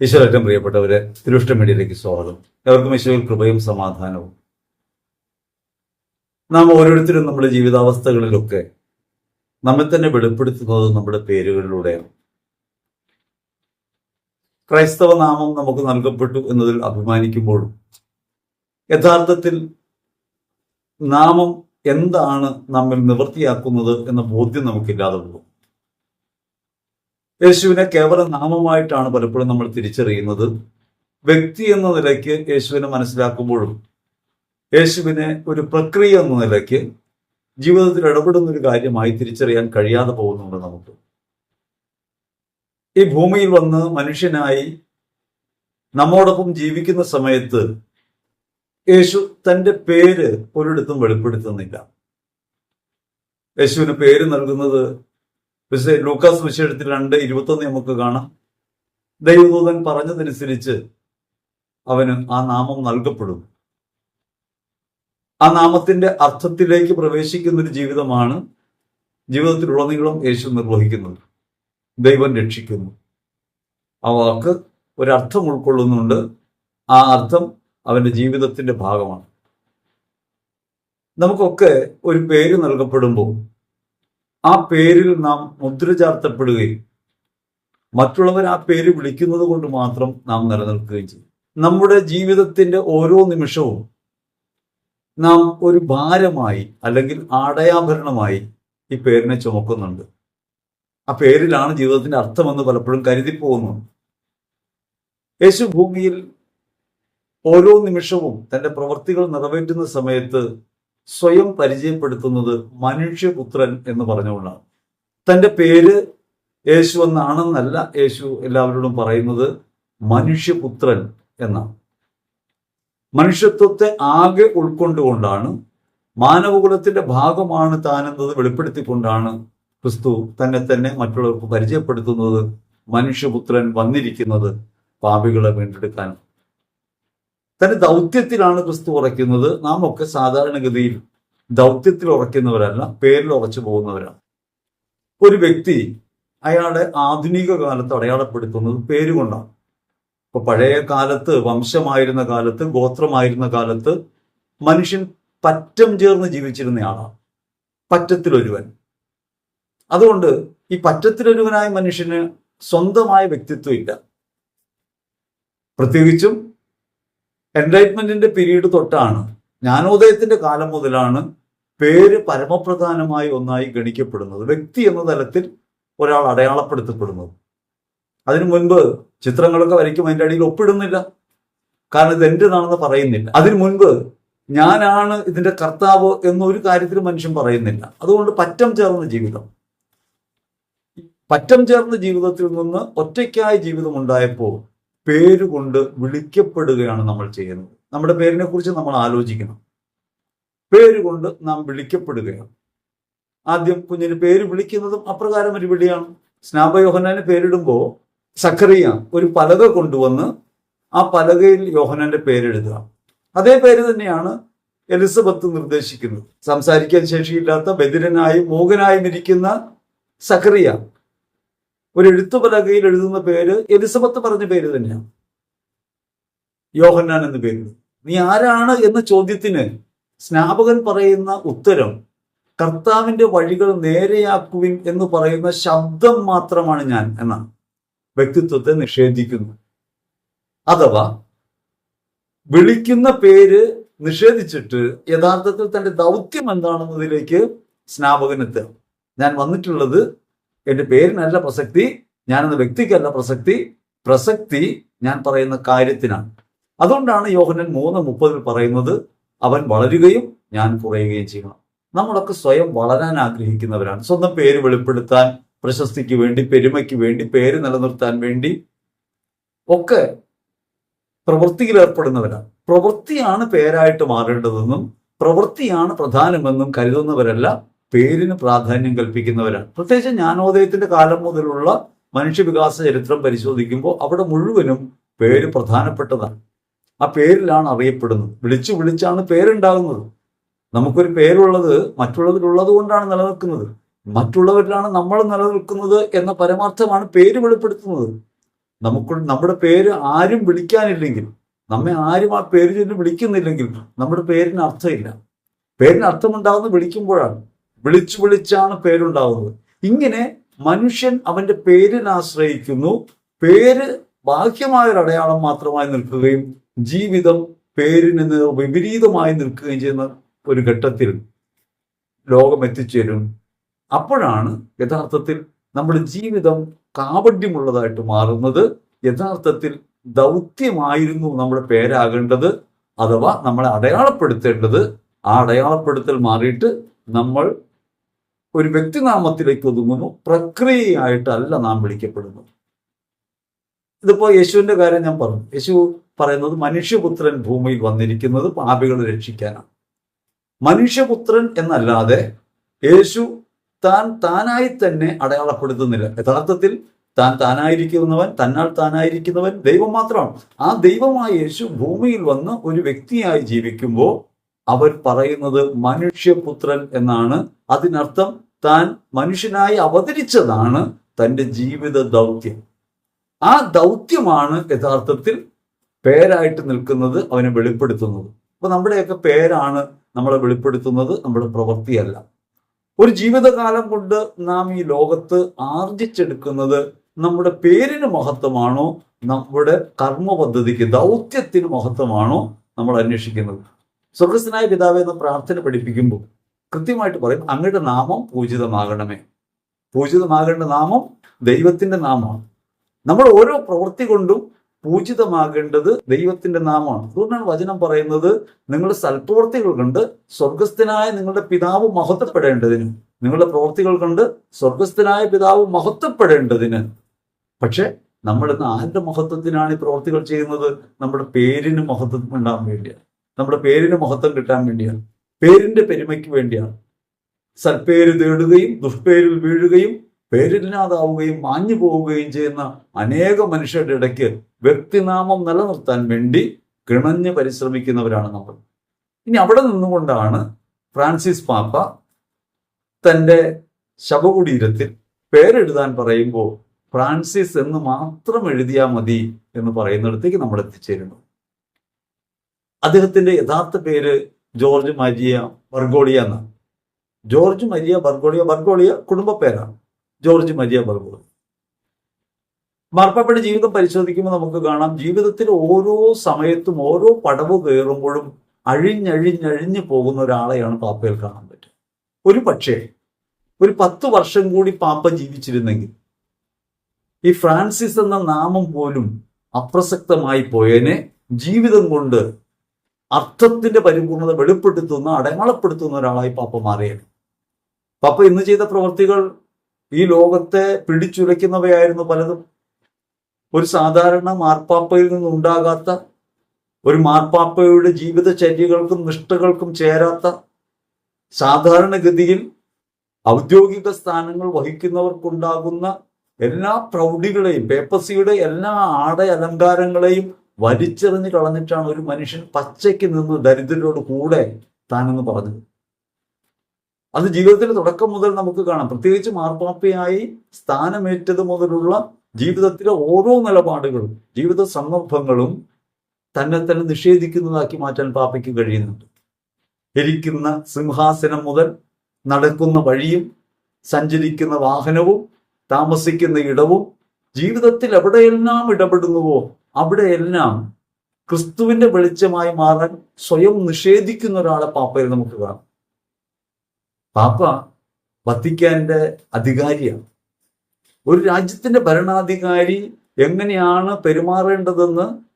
ഈശ്വരറ്റം പ്രിയപ്പെട്ടവരെ തിരുഷ്ട മീഡിയയിലേക്ക് സ്വാഗതം. എവർക്കും ഈശ്വരൻ കൃപയും സമാധാനവും. നാം ഓരോരുത്തരും നമ്മുടെ ജീവിതാവസ്ഥകളിലൊക്കെ നമ്മെ തന്നെ വെളിപ്പെടുത്തുന്നത് നമ്മുടെ പേരുകളിലൂടെയാണ്. ക്രൈസ്തവ നാമം നമുക്ക് നൽകപ്പെട്ടു എന്നതിൽ അഭിമാനിക്കുമ്പോഴും യഥാർത്ഥത്തിൽ നാമം എന്താണ് നമ്മിൽ നിവൃത്തിയാക്കുന്നത് എന്ന ബോധ്യം നമുക്കില്ലാതെ പോകും. യേശുവിനെ കേവല നാമമായിട്ടാണ് പലപ്പോഴും നമ്മൾ തിരിച്ചറിയുന്നത്. വ്യക്തി എന്ന നിലയ്ക്ക് യേശുവിനെ മനസ്സിലാക്കുമ്പോഴും യേശുവിനെ ഒരു പ്രക്രിയ എന്ന നിലയ്ക്ക് ജീവിതത്തിൽ ഇടപെടുന്ന ഒരു കാര്യമായി തിരിച്ചറിയാൻ കഴിയാതെ പോകുന്നുണ്ട് നമുക്ക്. ഈ ഭൂമിയിൽ വന്ന് മനുഷ്യനായി നമ്മോടൊപ്പം ജീവിക്കുന്ന സമയത്ത് യേശു തന്റെ പേര് ഒരിടത്തും വെളിപ്പെടുത്തുന്നില്ല. യേശുവിന് പേര് നൽകുന്നത് വിശ- ലൂക്കാസ് വിശേഷത്തിൽ രണ്ട് ഇരുപത്തൊന്ന് നമുക്ക് കാണാം. ദൈവദൂതൻ പറഞ്ഞതനുസരിച്ച് അവന് ആ നാമം നൽകപ്പെടും ആ നാമത്തിന്റെ അർത്ഥത്തിലേക്ക് പ്രവേശിക്കുന്ന ഒരു ജീവിതമാണ് ജീവിതത്തിലുടനീളം യേശു നിർവഹിക്കുന്നത്. ദൈവം രക്ഷിക്കുന്നു. ആ വാക്ക് ഒരർത്ഥം ഉൾക്കൊള്ളുന്നുണ്ട്. ആ അർത്ഥം അവന്റെ ജീവിതത്തിന്റെ ഭാഗമാണ്. നമുക്കൊക്കെ ഒരു പേര് നൽകപ്പെടുമ്പോൾ ആ പേരിൽ നാം മുദ്ര ചാർത്തപ്പെടുകയും മറ്റുള്ളവർ ആ പേര് വിളിക്കുന്നത് കൊണ്ട് മാത്രം നാം നിലനിൽക്കുകയും ചെയ്യും. നമ്മുടെ ജീവിതത്തിന്റെ ഓരോ നിമിഷവും നാം ഒരു ഭാരമായി അല്ലെങ്കിൽ ആടയാഭരണമായി ഈ പേരിനെ ചുമക്കുന്നുണ്ട്. ആ പേരിലാണ് ജീവിതത്തിന്റെ അർത്ഥമെന്ന് പലപ്പോഴും കരുതി യേശു ഭൂമിയിൽ ഓരോ നിമിഷവും തന്റെ പ്രവൃത്തികൾ നിറവേറ്റുന്ന സമയത്ത് സ്വയം പരിചയപ്പെടുത്തുന്നത് മനുഷ്യപുത്രൻ എന്ന് പറഞ്ഞുകൊണ്ടാണ്. തന്റെ പേര് യേശു എന്നാണെന്നല്ല യേശു എല്ലാവരോടും പറയുന്നത് മനുഷ്യപുത്രൻ എന്നാണ്. മനുഷ്യത്വത്തെ ആകെ ഉൾക്കൊണ്ടുകൊണ്ടാണ് മാനവകുലത്തിന്റെ ഭാഗമാണ് താനെന്നത് വെളിപ്പെടുത്തിക്കൊണ്ടാണ് ക്രിസ്തു തന്നെ തന്നെ മറ്റുള്ളവർക്ക് പരിചയപ്പെടുത്തുന്നത് മനുഷ്യപുത്രൻ വന്നിരിക്കുന്നത് പാപികളെ വീണ്ടെടുക്കാൻ തന്റെ ദൗത്യത്തിലാണ് ക്രിസ്തു ഉറയ്ക്കുന്നത്. നാം ഒക്കെ സാധാരണഗതിയിൽ ദൗത്യത്തിൽ ഉറയ്ക്കുന്നവരല്ല പേരിൽ ഉറച്ചു പോകുന്നവരാണ്. ഒരു വ്യക്തി അയാളെ ആധുനിക കാലത്ത് അടയാളപ്പെടുത്തുന്നത് പേരുകൊണ്ടാണ് ഇപ്പൊ പഴയ കാലത്ത് വംശമായിരുന്ന കാലത്ത് ഗോത്രമായിരുന്ന കാലത്ത് മനുഷ്യൻ പറ്റം ചേർന്ന് ജീവിച്ചിരുന്നയാളാണ് പറ്റത്തിലൊരുവൻ. അതുകൊണ്ട് ഈ പറ്റത്തിലൊരുവനായ മനുഷ്യന് സ്വന്തമായ വ്യക്തിത്വം ഇല്ല. പ്രത്യേകിച്ചും എൻലൈറ്റ്മെന്റിന്റെ പീരീഡ് തൊട്ടാണ്. ജ്ഞാനോദയത്തിന്റെ കാലം മുതലാണ് പേര് പരമപ്രധാനമായി ഒന്നായി ഗണിക്കപ്പെടുന്നത്. വ്യക്തി എന്ന തലത്തിൽ ഒരാൾ അടയാളപ്പെടുത്തപ്പെടുന്നത്. അതിനു മുൻപ് ചിത്രങ്ങളൊക്കെ വരയ്ക്കും അതിന്റെ അടിയിൽ ഒപ്പിടുന്നില്ല. കാരണം ഇത് എന്റേതാണെന്ന് പറയുന്നില്ല. അതിനു മുൻപ് ഞാനാണ് ഇതിന്റെ കർത്താവ് എന്നൊരു കാര്യത്തിൽ മനുഷ്യൻ പറയുന്നില്ല. അതുകൊണ്ട് പറ്റം ചേർന്ന ജീവിതം. പറ്റം ചേർന്ന ജീവിതത്തിൽ നിന്ന് ഒറ്റയ്ക്കായ ജീവിതം ഉണ്ടായപ്പോൾ പേരുകൊണ്ട് വിളിക്കപ്പെടുകയാണ് നമ്മൾ ചെയ്യുന്നത്. നമ്മുടെ പേരിനെ കുറിച്ച് നമ്മൾ ആലോചിക്കണം. പേരുകൊണ്ട് നാം വിളിക്കപ്പെടുകയാണ്. ആദ്യം കുഞ്ഞിന് പേര് വിളിക്കുന്നതും അപ്രകാരം ഒരു വിളിയാണ്. സ്നാപയോഹനാന് പേരിടുമ്പോൾ സക്കറിയ ഒരു പലക കൊണ്ടുവന്ന് ആ പലകയിൽ യോഹനാന്റെ പേരെഴുതുക അതേ പേര് തന്നെയാണ് എലിസബത്ത് നിർദ്ദേശിക്കുന്നത്. സംസാരിക്കാൻ ശേഷിയില്ലാത്ത ബദിരനായും മൂകനായും ഇരിക്കുന്ന സക്കറിയ ഒരു എഴുത്തുപലകയിൽ എഴുതുന്ന പേര് എലിസബത്ത് പറഞ്ഞ പേര് തന്നെയാണ്. യോഹന്നാൻ എന്ന പേര്. നീ ആരാണ് എന്ന ചോദ്യത്തിന് സ്നാപകൻ പറയുന്ന ഉത്തരം കർത്താവിന്റെ വഴികൾ നേരെയാക്കുവിൻ എന്ന് പറയുന്ന ശബ്ദം മാത്രമാണ് ഞാൻ എന്നാണ്. വ്യക്തിത്വത്തെ നിഷേധിക്കുന്നു. അഥവാ വിളിക്കുന്ന പേര് നിഷേധിച്ചിട്ട് യഥാർത്ഥത്തിൽ തന്റെ ദൗത്യം എന്താണെന്നതിലേക്ക് സ്നാപകനെത്തുക ഞാൻ വന്നിട്ടുള്ളത് എന്റെ പേരിനല്ല പ്രസക്തി ഞാനെന്ന വ്യക്തിക്കല്ല പ്രസക്തി പ്രസക്തി ഞാൻ പറയുന്ന കാര്യത്തിനാണ്. അതുകൊണ്ടാണ് യോഹനൻ മൂന്ന് മുപ്പതിൽ പറയുന്നത് അവൻ വളരുകയും ഞാൻ കുറയുകയും ചെയ്യണം. നമ്മളൊക്കെ സ്വയം വളരാൻ ആഗ്രഹിക്കുന്നവരാണ്. സ്വന്തം പേര് വെളിപ്പെടുത്താൻ പ്രശസ്തിക്ക് വേണ്ടി പെരുമയ്ക്ക് വേണ്ടി പേര് നിലനിർത്താൻ വേണ്ടി ഒക്കെ പ്രവൃത്തിയിൽ ഏർപ്പെടുന്നവരാണ്. പ്രവൃത്തിയാണ് പേരായിട്ട് മാറേണ്ടതെന്നും പ്രവൃത്തിയാണ് പ്രധാനമെന്നും കരുതുന്നവരല്ല പേരിന് പ്രാധാന്യം കൽപ്പിക്കുന്നവരാണ്. പ്രത്യേകിച്ച് ജ്ഞാനോദയത്തിന്റെ കാലം മുതലുള്ള മനുഷ്യവികാസ ചരിത്രം പരിശോധിക്കുമ്പോൾ അവിടെ മുഴുവനും പേര് പ്രധാനപ്പെട്ടതാണ്. ആ പേരിലാണ് അറിയപ്പെടുന്നത്. വിളിച്ചു വിളിച്ചാണ് പേരുണ്ടാകുന്നത്. നമുക്കൊരു പേരുള്ളത് മറ്റുള്ളവരുള്ളത് കൊണ്ടാണ് നിലനിൽക്കുന്നത്. മറ്റുള്ളവരിലാണ് നമ്മൾ നിലനിൽക്കുന്നത് എന്ന പരമാർത്ഥമാണ് പേര് വെളിപ്പെടുത്തുന്നത്. നമുക്ക് നമ്മുടെ പേര് ആരും വിളിക്കാനില്ലെങ്കിൽ നമ്മെ ആരും ആ പേര് ചൊല്ലി വിളിക്കുന്നില്ലെങ്കിൽ നമ്മുടെ പേരിന് അർത്ഥമില്ല. പേരിന് അർത്ഥമുണ്ടാകുന്നത് വിളിക്കുമ്പോഴാണ്. വിളിച്ചു വിളിച്ചാണ് പേരുണ്ടാവുന്നത്. ഇങ്ങനെ മനുഷ്യൻ അവന്റെ പേരിനെ ആശ്രയിക്കുന്നു. പേര് ബാഹ്യമായ ഒരു അടയാളം മാത്രമായി നിൽക്കുകയും ജീവിതം പേരിന് വിപരീതമായി നിൽക്കുകയും ചെയ്യുന്ന ഒരു ഘട്ടത്തിൽ ലോകം എത്തിച്ചേരും. അപ്പോഴാണ് യഥാർത്ഥത്തിൽ നമ്മുടെ ജീവിതം കാപഡ്യമുള്ളതായിട്ട് മാറുന്നത്. യഥാർത്ഥത്തിൽ ദൗത്യമായിരുന്നു നമ്മുടെ പേരാകേണ്ടത് അഥവാ നമ്മളെ അടയാളപ്പെടുത്തേണ്ടത്. ആ അടയാളപ്പെടുത്തൽ മാറിയിട്ട് നമ്മൾ ഒരു വ്യക്തിനാമത്തിലേക്ക് ഒതുങ്ങുന്നു. പ്രക്രിയയായിട്ടല്ല നാം വിളിക്കപ്പെടുന്നു ഇതിപ്പോ യേശുവിന്റെ കാര്യം ഞാൻ പറഞ്ഞു. യേശു പറയുന്നത് മനുഷ്യപുത്രൻ ഭൂമിയിൽ വന്നിരിക്കുന്നത് പാപികളെ രക്ഷിക്കാനാണ്. മനുഷ്യപുത്രൻ എന്നല്ലാതെ യേശു താൻ താനായി തന്നെ അടയാളപ്പെടുത്തുന്നില്ല. യഥാർത്ഥത്തിൽ താൻ താനായിരിക്കുന്നവൻ തന്നാൽ താനായിരിക്കുന്നവൻ ദൈവം മാത്രമാണ്. ആ ദൈവമായ യേശു ഭൂമിയിൽ വന്ന് ഒരു വ്യക്തിയായി ജീവിക്കുമ്പോൾ അവർ പറയുന്നത് മനുഷ്യപുത്രൻ എന്നാണ്. അതിനർത്ഥം താൻ മനുഷ്യനായി അവതരിച്ചതാണ് തന്റെ ജീവിത ദൗത്യം. ആ ദൗത്യമാണ് യഥാർത്ഥത്തിൽ പേരായിട്ട് നിൽക്കുന്നത് അവനെ വെളിപ്പെടുത്തുന്നത്. അപ്പൊ നമ്മുടെയൊക്കെ പേരാണ് നമ്മളെ വെളിപ്പെടുത്തുന്നത് നമ്മുടെ പ്രവൃത്തിയല്ല. ഒരു ജീവിതകാലം കൊണ്ട് നാം ഈ ലോകത്ത് ആർജിച്ചെടുക്കുന്നത് നമ്മുടെ പേരിന് മഹത്വമാണോ നമ്മുടെ കർമ്മ പദ്ധതിക്ക് ദൗത്യത്തിന് മഹത്വമാണോ നമ്മൾ അന്വേഷിക്കുന്നത്? സ്വർഗസ്നായ പിതാവെ എന്ന പ്രാർത്ഥന പഠിപ്പിക്കുമ്പോൾ കൃത്യമായിട്ട് പറയും അങ്ങയുടെ നാമം പൂജിതമാകണമേ. പൂജിതമാകേണ്ട നാമം ദൈവത്തിന്റെ നാമമാണ്. നമ്മൾ ഓരോ പ്രവൃത്തി കൊണ്ടും പൂജിതമാകേണ്ടത് ദൈവത്തിന്റെ നാമമാണ്. അതുകൊണ്ടാണ് വചനം പറയുന്നത് നിങ്ങളുടെ സൽപ്രവൃത്തികൾ കണ്ട് സ്വർഗസ്ഥനായ നിങ്ങളുടെ പിതാവ് മഹത്വപ്പെടേണ്ടതിന്. നിങ്ങളുടെ പ്രവൃത്തികൾ കണ്ട് സ്വർഗസ്ഥനായ പിതാവ് മഹത്വപ്പെടേണ്ടതിന്. പക്ഷെ നമ്മൾ ഇന്ന് ആരുടെ മഹത്വത്തിനാണ് ഈ പ്രവൃത്തികൾ ചെയ്യുന്നത്? നമ്മുടെ പേരിന് മഹത്വം ഉണ്ടാകാൻ വേണ്ടിയാണ്. നമ്മുടെ പേരിന് മഹത്വം കിട്ടാൻ വേണ്ടിയാണ്. പേരിന്റെ പെരുമയ്ക്ക് വേണ്ടിയാണ്. സൽപേര് തേടുകയും ദുഷ്പേരിൽ വീഴുകയും പേരില്ലാതാവുകയും മാഞ്ഞു പോവുകയും ചെയ്യുന്ന അനേക മനുഷ്യരുടെ ഇടയ്ക്ക് വ്യക്തിനാമം നിലനിർത്താൻ വേണ്ടി കിണഞ്ഞ് പരിശ്രമിക്കുന്നവരാണ് നമ്മൾ. ഇനി അവിടെ നിന്നുകൊണ്ടാണ് ഫ്രാൻസിസ് പാപ്പ തന്റെ ശവകുടീരത്തിൽ പേരെഴുതാൻ പറയുമ്പോൾ ഫ്രാൻസിസ് എന്ന് മാത്രം എഴുതിയാൽ മതി എന്ന് പറയുന്നിടത്തേക്ക് നമ്മൾ എത്തിച്ചേരുന്നു അദ്ദേഹത്തിന്റെ യഥാർത്ഥ പേര് ജോർജ് മരിയ ബർഗോളിയ എന്നാണ്. ജോർജ് മരിയ ബർഗോളിയ ബർഗോളിയ കുടുംബ പേരാണ്. George Maria Bergoglio. മാർപ്പാപ്പയുടെ ജീവിതം പരിശോധിക്കുമ്പോൾ നമുക്ക് കാണാം ജീവിതത്തിൽ ഓരോ സമയത്തും ഓരോ പടവ് കയറുമ്പോഴും അഴിഞ്ഞഴിഞ്ഞഴിഞ്ഞു പോകുന്ന ഒരാളെയാണ് പാപ്പയിൽ കാണാൻ പറ്റുക. ഒരു പക്ഷേ ഒരു പത്ത് വർഷം കൂടി പാപ്പ ജീവിച്ചിരുന്നെങ്കിൽ ഈ ഫ്രാൻസിസ് എന്ന നാമം പോലും അപ്രസക്തമായി പോയതിനെ ജീവിതം കൊണ്ട് അർത്ഥത്തിന്റെ പരിപൂർണത വെളിപ്പെടുത്തുന്ന അടയാളപ്പെടുത്തുന്ന ഒരാളായി പാപ്പ മാറിയത്. പാപ്പ ഇന്ന് ചെയ്ത പ്രവൃത്തികൾ ഈ ലോകത്തെ പിടിച്ചുലയ്ക്കുന്നവയായിരുന്നു പലതും. ഒരു സാധാരണ മാർപ്പാപ്പയിൽ നിന്നുണ്ടാകാത്ത ഒരു മാർപ്പാപ്പയുടെ ജീവിതചര്യകൾക്കും നിഷ്ഠകൾക്കും ചേരാത്ത സാധാരണഗതിയിൽ ഔദ്യോഗിക സ്ഥാനങ്ങൾ വഹിക്കുന്നവർക്കുണ്ടാകുന്ന എല്ലാ പ്രൗഢികളെയും പേപ്പസിയുടെ എല്ലാ ആട അലങ്കാരങ്ങളെയും വലിച്ചെറിഞ്ഞ് കളഞ്ഞിട്ടാണ് ഒരു മനുഷ്യൻ പച്ചയ്ക്ക് നിന്ന് ദരിദ്രരോട് കൂടെ താനെന്ന് പറഞ്ഞത്. അത് ജീവിതത്തിന്റെ തുടക്കം മുതൽ നമുക്ക് കാണാം. പ്രത്യേകിച്ച് മാർപ്പാപ്പയായി സ്ഥാനമേറ്റത് മുതലുള്ള ജീവിതത്തിലെ ഓരോ നിലപാടുകളും ജീവിത സന്ദർഭങ്ങളും തന്നെ തന്നെ നിഷേധിക്കുന്നതാക്കി മാറ്റാൻ പാപ്പയ്ക്ക് കഴിയുന്നുണ്ട്. ഇരിക്കുന്ന സിംഹാസനം മുതൽ നടക്കുന്ന വഴിയും സഞ്ചരിക്കുന്ന വാഹനവും താമസിക്കുന്ന ഇടവും ജീവിതത്തിൽ എവിടെയെല്ലാം ഇടപെടുന്നുവോ അവിടെയെല്ലാം ക്രിസ്തുവിന്റെ വെളിച്ചമായി മാറാൻ സ്വയം നിഷേധിക്കുന്ന ഒരാളെ പാപ്പയിൽ നമുക്ക് കാണാം. പാപ്പ വത്തിക്കാന്റെ അധികാരിയാണ്. ഒരു രാജ്യത്തിന്റെ ഭരണാധികാരി എങ്ങനെയാണ് പെരുമാറേണ്ടതെന്ന്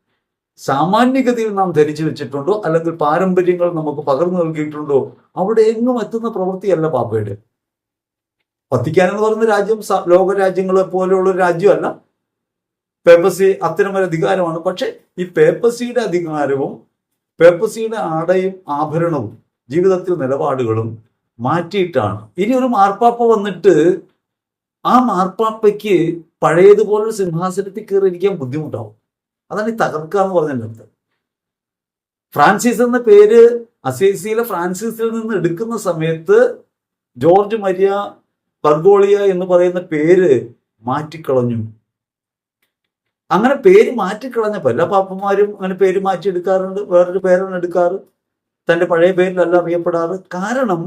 സാമാന്യഗതിയിൽ നാം ധരിച്ചു വെച്ചിട്ടുണ്ടോ? അല്ലെങ്കിൽ പാരമ്പര്യങ്ങൾ നമുക്ക് പകർന്നു നൽകിയിട്ടുണ്ടോ? അവിടെ എങ്ങും എത്തുന്ന പ്രവൃത്തിയല്ല പാപ്പയുടെ. വത്തിക്കാൻ എന്ന് പറയുന്ന രാജ്യം ലോകരാജ്യങ്ങളെ പോലെയുള്ള ഒരു രാജ്യമല്ല. പേപ്പസി അത്തരമൊരു അധികാരമാണ്. പക്ഷെ ഈ പേപ്പസിയുടെ അധികാരവും പേപ്പസിയുടെ ആടയും ആഭരണവും ജീവിതത്തിൽ നിലപാടുകളും മാറ്റിയിട്ടാണ്. ഇനി ഒരു മാർപ്പാപ്പ വന്നിട്ട് ആ മാർപ്പാപ്പയ്ക്ക് പഴയതുപോലെ സിംഹാസനത്തിൽ കയറി ഇരിക്കാൻ ബുദ്ധിമുട്ടാവും. അതാണ് ഈ തകർക്കുക എന്ന് പറഞ്ഞതിന്റെ അർത്ഥം. ഫ്രാൻസിസ് എന്ന പേര് അസീസിയിലെ ഫ്രാൻസിസിൽ നിന്ന് എടുക്കുന്ന സമയത്ത് ജോർജ് മരിയ ബർഗോളിയ എന്ന് പറയുന്ന പേര് മാറ്റിക്കളഞ്ഞു. അങ്ങനെ പേര് മാറ്റിക്കളഞ്ഞ എല്ലാ പാപ്പന്മാരും അങ്ങനെ പേര് മാറ്റി എടുക്കാറുണ്ട് വേറൊരു പേരാണ് എടുക്കാറ്. തന്റെ പഴയ പേരിലല്ല അറിയപ്പെടാറ്. കാരണം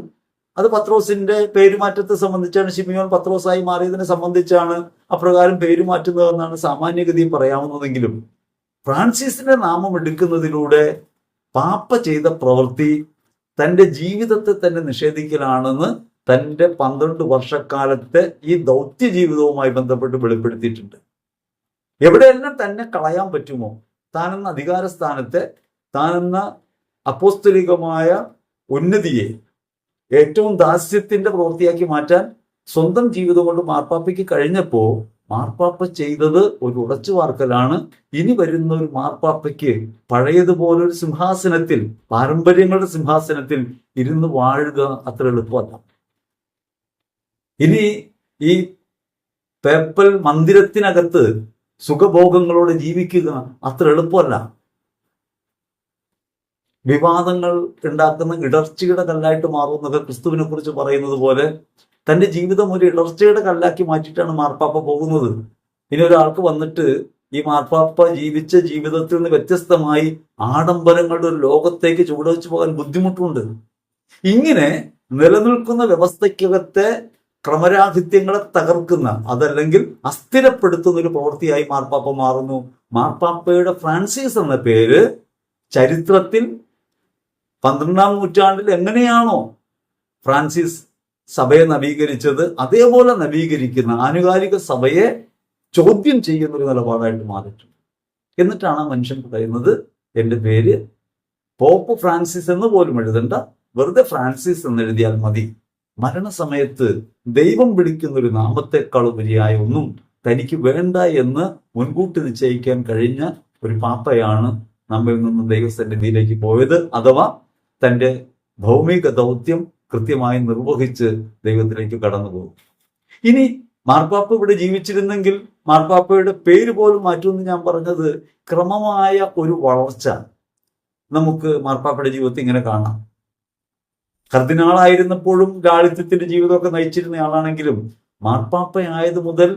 അത് പത്രോസിന്റെ പേരുമാറ്റത്തെ സംബന്ധിച്ചാണ് ഷിമിയോൻ പത്രോസായി മാറിയതിനെ സംബന്ധിച്ചാണ് അപ്രകാരം പേരുമാറ്റുന്നതെന്നാണ് സാമാന്യഗതിയിൽ പറയാവുന്നതെങ്കിലും ഫ്രാൻസിസിന്റെ നാമം എടുക്കുന്നതിലൂടെ പാപ്പ ചെയ്ത പ്രവൃത്തി തന്റെ ജീവിതത്തെ തന്നെ നിഷേധിക്കലാണെന്ന് തന്റെ പന്ത്രണ്ട് വർഷക്കാലത്തെ ഈ ദൗത്യ ജീവിതവുമായി ബന്ധപ്പെട്ട് വെളിപ്പെടുത്തിയിട്ടുണ്ട്. എവിടെയെല്ലാം തന്നെ കളയാൻ പറ്റുമോ? താനെന്ന അധികാര സ്ഥാനത്തെ താനെന്ന അപ്പോസ്തലികമായ ഉന്നതിയെ ഏറ്റവും ദാസ്യത്തിന്റെ പ്രവൃത്തിയാക്കി മാറ്റാൻ സ്വന്തം ജീവിതം കൊണ്ട് മാർപ്പാപ്പയ്ക്ക് കഴിഞ്ഞപ്പോ മാർപ്പാപ്പ ചെയ്തത് ഒരു ഉടച്ചു വാർക്കലാണ്. ഇനി വരുന്ന ഒരു മാർപ്പാപ്പയ്ക്ക് പഴയതുപോലൊരു സിംഹാസനത്തിൽ പാരമ്പര്യങ്ങളുടെ സിംഹാസനത്തിൽ ഇരുന്ന് വാഴുക അത്ര എളുപ്പമല്ല. ഇനി ഈ പേപ്പൽ മന്ദിരത്തിനകത്ത് സുഖഭോഗങ്ങളോടെ ജീവിക്കുക അത്ര എളുപ്പമല്ല. വിവാദങ്ങൾ ഉണ്ടാക്കുന്ന ഇടർച്ചയുടെ കല്ലായിട്ട് മാറുന്നത് ക്രിസ്തുവിനെ കുറിച്ച് പറയുന്നത് പോലെ തന്റെ ജീവിതം ഒരു ഇടർച്ചയുടെ കല്ലാക്കി മാറ്റിയിട്ടാണ് മാർപ്പാപ്പ പോകുന്നത്. ഇനി ഒരാൾക്ക് വന്നിട്ട് ഈ മാർപ്പാപ്പ ജീവിച്ച ജീവിതത്തിൽ നിന്ന് വ്യത്യസ്തമായി ആഡംബരങ്ങളുടെ ഒരു ലോകത്തേക്ക് ചുവടുവെച്ച് പോകാൻ ബുദ്ധിമുട്ടുണ്ട്. ഇങ്ങനെ നിലനിൽക്കുന്ന വ്യവസ്ഥയ്ക്കകത്തെ ക്രമരാഹിത്യങ്ങളെ തകർക്കുന്ന അതല്ലെങ്കിൽ അസ്ഥിരപ്പെടുത്തുന്ന ഒരു പ്രവൃത്തിയായി മാർപ്പാപ്പ മാറുന്നു. മാർപ്പാപ്പയുടെ ഫ്രാൻസിസ് എന്ന പേര് ചരിത്രത്തിൽ പന്ത്രണ്ടാം നൂറ്റാണ്ടിൽ എങ്ങനെയാണോ ഫ്രാൻസിസ് സഭയെ നവീകരിച്ചത് അതേപോലെ നവീകരിക്കുന്ന ആനുകാലിക സഭയെ ചോദ്യം ചെയ്യുന്ന ഒരു നിലപാടായിട്ട് മാറിയിട്ടുണ്ട്. എന്നിട്ടാണ് ആ മനുഷ്യൻ പറയുന്നത് എന്റെ പേര് പോപ്പ് ഫ്രാൻസിസ് എന്ന് പോലും എഴുതണ്ട വെറുതെ ഫ്രാൻസിസ് എന്ന് എഴുതിയാൽ മതി. മരണസമയത്ത് ദൈവം വിളിക്കുന്ന ഒരു നാമത്തെക്കാൾ ഉപരിയായ ഒന്നും തനിക്ക് വേണ്ട എന്ന് മുൻകൂട്ടി നിശ്ചയിക്കാൻ കഴിഞ്ഞ ഒരു പാപ്പയാണ് നമ്മിൽ നിന്നും നിന്ന് ദൈവസന്നിധിയിലേക്ക് പോയത്. അഥവാ തന്റെ ഭൗമിക ദൗത്യം കൃത്യമായി നിർവഹിച്ച് ദൈവത്തിലേക്ക് കടന്നു പോകും ഇനി മാർപ്പാപ്പ ഇവിടെ ജീവിച്ചിരുന്നെങ്കിൽ മാർപ്പാപ്പയുടെ പേര് പോലും മാറ്റുമെന്ന് ഞാൻ പറഞ്ഞത് ക്രമമായ ഒരു വളർച്ച നമുക്ക് മാർപ്പാപ്പയുടെ ജീവിതത്തിൽ ഇങ്ങനെ കാണാം. കർദിനാളായിരുന്നപ്പോഴും ലാളിത്യത്തിന്റെ ജീവിതമൊക്കെ നയിച്ചിരുന്ന ആളാണെങ്കിലും മാർപ്പാപ്പയായത് മുതൽ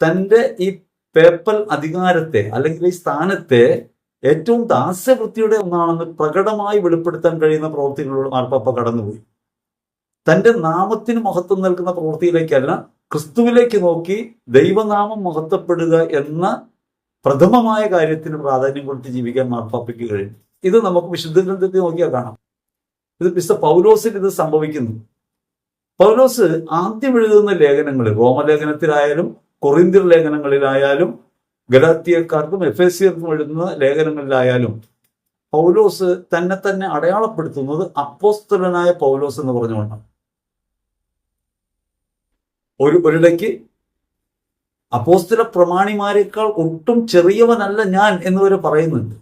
തന്റെ ഈ പേപ്പൽ അധികാരത്തെ അല്ലെങ്കിൽ ഈ സ്ഥാനത്തെ ഏറ്റവും ദാസ്യവൃത്തിയുടെ ഒന്നാണെന്ന് പ്രകടമായി വെളിപ്പെടുത്താൻ കഴിയുന്ന പ്രവൃത്തികളിലൂടെ മാർപ്പാപ്പ കടന്നുപോയി. തന്റെ നാമത്തിന് മഹത്വം നൽകുന്ന പ്രവൃത്തിയിലേക്കല്ല ക്രിസ്തുവിലേക്ക് നോക്കി ദൈവനാമം മഹത്വപ്പെടുക എന്ന പ്രഥമമായ കാര്യത്തിന് പ്രാധാന്യം കൊടുത്ത് ജീവിക്കാൻ മാർപ്പാപ്പയ്ക്ക് കഴിയും ഇത് നമുക്ക് വിശുദ്ധ ഗ്രന്ഥത്തിൽ നോക്കിയാൽ കാണാം. ഇത് മിസ്റ്റർ പൗലോസിൽ ഇത് സംഭവിക്കുന്നു. പൗലോസ് ആദ്യം എഴുതുന്ന ലേഖനങ്ങളിൽ റോമലേഖനത്തിലായാലും കൊറിന്തിർ ലേഖനങ്ങളിലായാലും ഗലാത്തിയക്കാർക്കും എഫ് എസ് സിയർക്കും എഴുതുന്ന ലേഖനങ്ങളിലായാലും പൗലോസ് തന്നെ തന്നെ അടയാളപ്പെടുത്തുന്നത് അപ്പോസ്തലനായ പൗലോസ് എന്ന് പറഞ്ഞുകൊണ്ടാണ്. ഒരു ഒരിടയ്ക്ക് അപ്പോസ്തല പ്രമാണിമാരെക്കാൾ ഒട്ടും ചെറിയവനല്ല ഞാൻ എന്നുവരെ പറയുന്നുണ്ട്.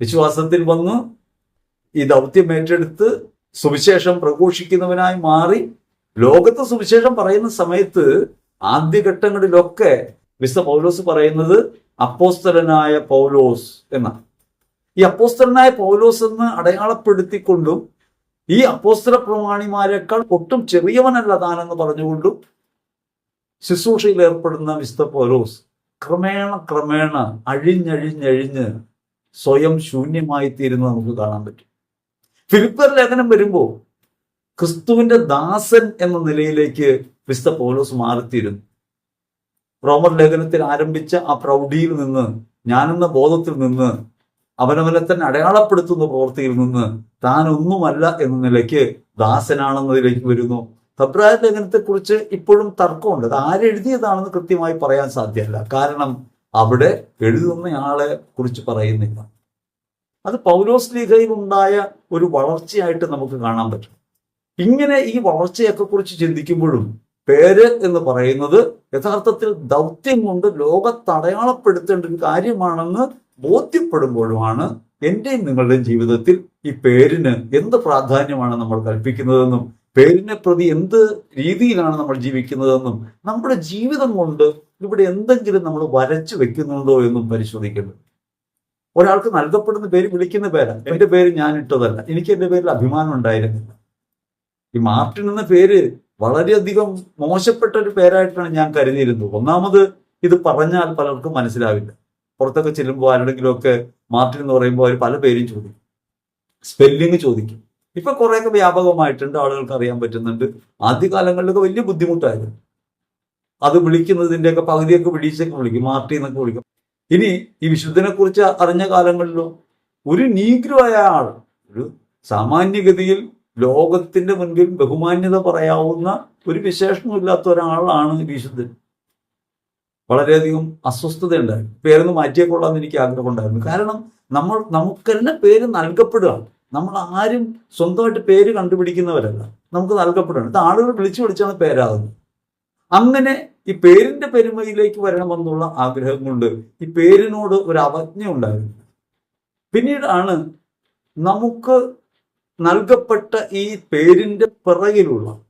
വിശ്വാസത്തിൽ വന്ന് ഈ ദൗത്യം ഏറ്റെടുത്ത് സുവിശേഷം പ്രഘോഷിക്കുന്നവനായി മാറി ലോകത്ത് സുവിശേഷം പറയുന്ന സമയത്ത് ആദ്യഘട്ടങ്ങളിലൊക്കെ വിശുദ്ധ പൗലോസ് പറയുന്നത് അപ്പോസ്തലനായ പൗലോസ് എന്നാണ്. ഈ അപ്പോസ്തലനായ പൗലോസ് എന്ന് അടയാളപ്പെടുത്തിക്കൊണ്ടും ഈ അപ്പോസ്തല പ്രമാണിമാരെക്കാൾ ഒട്ടും ചെറിയവനല്ല താനെന്ന് പറഞ്ഞുകൊണ്ടും ശുശ്രൂഷയിൽ ഏർപ്പെടുന്ന വിശുദ്ധ പൗലോസ് ക്രമേണ ക്രമേണ അഴിഞ്ഞഴിഞ്ഞഴിഞ്ഞ് സ്വയം ശൂന്യമായി തീരുന്നത് നമുക്ക് കാണാൻ പറ്റും. ഫിലിപ്പർ ലേഖനം വരുമ്പോൾ ക്രിസ്തുവിന്റെ ദാസൻ എന്ന നിലയിലേക്ക് വിശുദ്ധ പൗലോസ് മാറിത്തീരുന്നു. റോമർ ലേഖനത്തിൽ ആരംഭിച്ച ആ പ്രൗഢിയിൽ നിന്ന് ഞാനെന്ന ബോധത്തിൽ നിന്ന് അവനവനെ തന്നെ അടയാളപ്പെടുത്തുന്ന പ്രവൃത്തിയിൽ നിന്ന് താൻ ഒന്നുമല്ല എന്ന നിലയ്ക്ക് ദാസനാണെന്നതിലേക്ക് വരുന്നു. ഫെബ്രുവരി ലേഖനത്തെ കുറിച്ച് ഇപ്പോഴും തർക്കമുണ്ട്. അത് ആരെഴുതിയതാണെന്ന് കൃത്യമായി പറയാൻ സാധ്യമല്ല. കാരണം അവിടെ എഴുതുന്നയാളെ കുറിച്ച് പറയുന്നില്ല. അത് പൗലോസ് ലീഗയിൽ ഉണ്ടായ ഒരു വളർച്ചയായിട്ട് നമുക്ക് കാണാൻ പറ്റും. ഇങ്ങനെ ഈ വളർച്ചയൊക്കെ കുറിച്ച് ചിന്തിക്കുമ്പോഴും പേര് എന്ന് പറയുന്നത് യഥാർത്ഥത്തിൽ ദൗത്യം കൊണ്ട് ലോകത്ത് അടയാളപ്പെടുത്തേണ്ട ഒരു കാര്യമാണെന്ന് ബോധ്യപ്പെടുമ്പോഴുമാണ് എന്റെയും നിങ്ങളുടെയും ജീവിതത്തിൽ ഈ പേരിന് എന്ത് പ്രാധാന്യമാണ് നമ്മൾ കൽപ്പിക്കുന്നതെന്നും പേരിനെ പ്രതി എന്ത് രീതിയിലാണ് നമ്മൾ ജീവിക്കുന്നതെന്നും നമ്മുടെ ജീവിതം കൊണ്ട് ഇവിടെ എന്തെങ്കിലും നമ്മൾ വരച്ചു വെക്കുന്നുണ്ടോ എന്നും പരിശോധിക്കേണ്ടത് ഒരാൾക്ക് നൽകപ്പെടുന്ന പേര് വിളിക്കുന്ന പേരാണ് എന്റെ പേര് ഞാൻ ഇട്ടതല്ല. എനിക്ക് എന്റെ പേരിൽ അഭിമാനം ഉണ്ടായിരുന്നില്ല. ഈ മാർട്ടിൻ എന്ന പേര് വളരെയധികം മോശപ്പെട്ട ഒരു പേരായിട്ടാണ് ഞാൻ കരുതിയിരുന്നത്. ഒന്നാമത് ഇത് പറഞ്ഞാൽ പലർക്കും മനസ്സിലാവില്ല. പുറത്തൊക്കെ ചെല്ലുമ്പോൾ ആരുടെങ്കിലുമൊക്കെ മാർട്ടിൻ എന്ന് പറയുമ്പോൾ അവർ പല പേരും ചോദിക്കും. സ്പെല്ലിങ് ചോദിക്കും. ഇപ്പൊ കുറെയൊക്കെ വ്യാപകമായിട്ടുണ്ട്. ആളുകൾക്ക് അറിയാൻ പറ്റുന്നുണ്ട്. ആദ്യകാലങ്ങളിലൊക്കെ വലിയ ബുദ്ധിമുട്ടായിരുന്നു. അത് വിളിക്കുന്നതിന്റെയൊക്കെ പകുതിയൊക്കെ വിളിച്ചൊക്കെ വിളിക്കും. മാർട്ടി എന്നൊക്കെ വിളിക്കും. ഇനി ഈ വിശുദ്ധനെ കുറിച്ച് അറിഞ്ഞ കാലങ്ങളിലോ ഒരു നീഗ്രോ ആയ ആൾ ഒരു സാമാന്യഗതിയിൽ ലോകത്തിന്റെ മുൻപിൽ ബഹുമാന്യത പറയാവുന്ന ഒരു വിശേഷണമില്ലാത്ത ഒരാളാണ് വിശുദ്ധൻ. വളരെയധികം അസ്വസ്ഥത ഉണ്ടായിരുന്നു പേരൊന്ന് മാറ്റിയേ കൊള്ളാമെന്ന് എനിക്ക് ആഗ്രഹമുണ്ടായിരുന്നു. കാരണം നമ്മൾ നമുക്കെല്ലാം പേര് നൽകപ്പെടുകയാണ് നമ്മൾ ആരും സ്വന്തമായിട്ട് പേര് കണ്ടുപിടിക്കുന്നവരല്ല. നമുക്ക് നൽകപ്പെടുകയാണ്. ഇത് ആളുകൾ വിളിച്ചു വിളിച്ചാണ് പേരാകുന്നത്. അങ്ങനെ ഈ പേരിന്റെ പെരുമയിലേക്ക് വരണമെന്നുള്ള ആഗ്രഹം കൊണ്ട് ഈ പേരിനോട് ഒരു അവജ്ഞ ഉണ്ടായിരുന്നു. പിന്നീടാണ് നമുക്ക് നൽകപ്പെട്ട ഈ പേരിന്റെ പിറകിലുള്ള